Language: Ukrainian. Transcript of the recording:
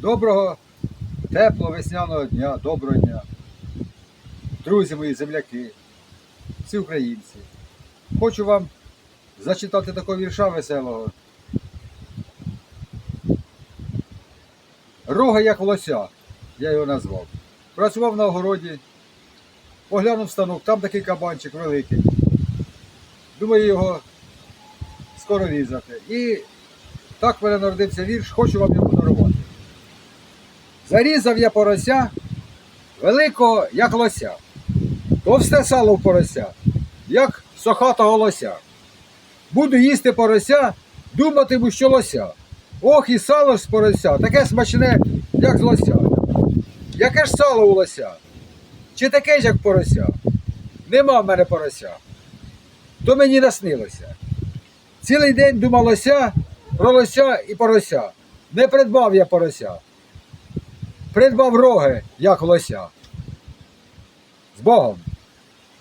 Доброго, теплого весняного дня, доброго дня. Друзі мої земляки, всі українці. Хочу вам зачитати такого вірша веселого. Рога як лося, я його назвав. Працював на огороді, поглянув станок, там такий кабанчик великий. Думаю його скоро різати. І так в мене народився вірш, хочу вам його подарувати. Зарізав я порося, великого, як лося, товсте сало в порося, як сохатого лося. Буду їсти порося, думатиму, що лося. Ох, і сало з порося, таке смачне, як з лося. Яке ж сало у лося? Чи таке ж, як порося? Нема в мене порося. То мені наснилося. Цілий день думалося про лося і порося. Не придбав я порося. Придбав роги, як лося. З Богом!